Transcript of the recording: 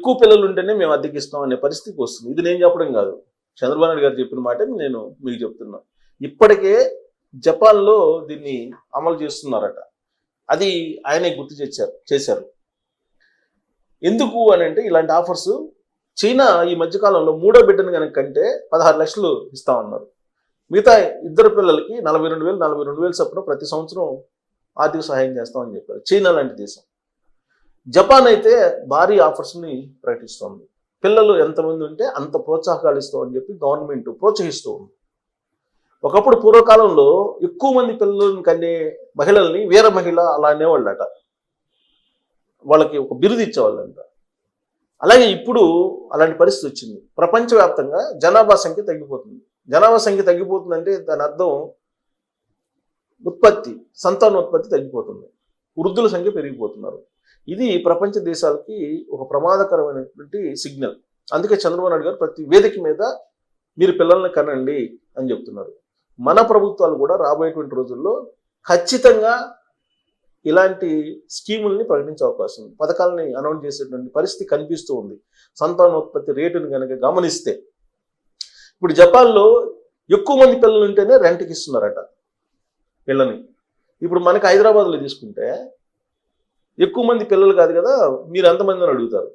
ఎక్కువ పిల్లలు ఉంటేనే మేము అద్దెకిస్తాం అనే పరిస్థితికి వస్తుంది. ఇది నేను చెప్పడం కాదు. చంద్రబాబు నాయుడు గారు చెప్పిన మాట నేను మీకు చెప్తున్నా. ఇప్పటికే జపాన్లో దీన్ని అమలు చేస్తున్నారట. అది ఆయనే గుర్తు చేశారు చేశారు. ఎందుకు అని అంటే ఇలాంటి ఆఫర్స్ చైనా ఈ మధ్యకాలంలో మూడో బిడ్డను కనుక కంటే పదహారు లక్షలు ఇస్తామన్నారు మిగతా ఇద్దరు పిల్లలకి నలభై రెండు వేలు నలభై రెండు వేలు చొప్పున ప్రతి సంవత్సరం ఆర్థిక సహాయం చేస్తామని చెప్పారు. చైనా లాంటి దేశం. జపాన్ అయితే భారీ ఆఫర్స్ని ప్రకటిస్తోంది. పిల్లలు ఎంతమంది ఉంటే అంత ప్రోత్సాహకాలు ఇస్తామని చెప్పి గవర్నమెంట్ ప్రోత్సహిస్తూ ఉంది. ఒకప్పుడు పూర్వకాలంలో ఎక్కువ మంది పిల్లలను కనే మహిళల్ని వీర మహిళ అలా అనేవాళ్ళట. వాళ్ళకి ఒక బిరుదు ఇచ్చేవాళ్ళంట. అలాగే ఇప్పుడు అలాంటి పరిస్థితి వచ్చింది. ప్రపంచవ్యాప్తంగా జనాభా సంఖ్య తగ్గిపోతుంది. జనాభా సంఖ్య తగ్గిపోతుందంటే దాని అర్థం ఉత్పత్తి సంతానోత్పత్తి తగ్గిపోతుంది. వృద్ధుల సంఖ్య పెరిగిపోతున్నారు. ఇది ప్రపంచ దేశాలకి ఒక ప్రమాదకరమైనటువంటి సిగ్నల్. అందుకే చంద్రబాబు నాయుడు గారు ప్రతి వేదిక మీద మీరు పిల్లల్ని కనండి అని చెప్తున్నారు. మన ప్రభుత్వాలు కూడా రాబోయేటువంటి రోజుల్లో ఖచ్చితంగా ఇలాంటి స్కీముల్ని ప్రకటించే అవకాశం ఉంది. పథకాలని అనౌన్స్ చేసేటువంటి పరిస్థితి కనిపిస్తూ ఉంది. సంతానోత్పత్తి రేటును కనుక గమనిస్తే ఇప్పుడు జపాన్లో ఎక్కువ మంది పిల్లలు ఉంటేనే రెంట్కి ఇస్తున్నారట. పిల్లని. ఇప్పుడు మనకి హైదరాబాద్లో తీసుకుంటే ఎక్కువ మంది పిల్లలు కాదు కదా మీరు ఎంతమంది అని అడుగుతారు.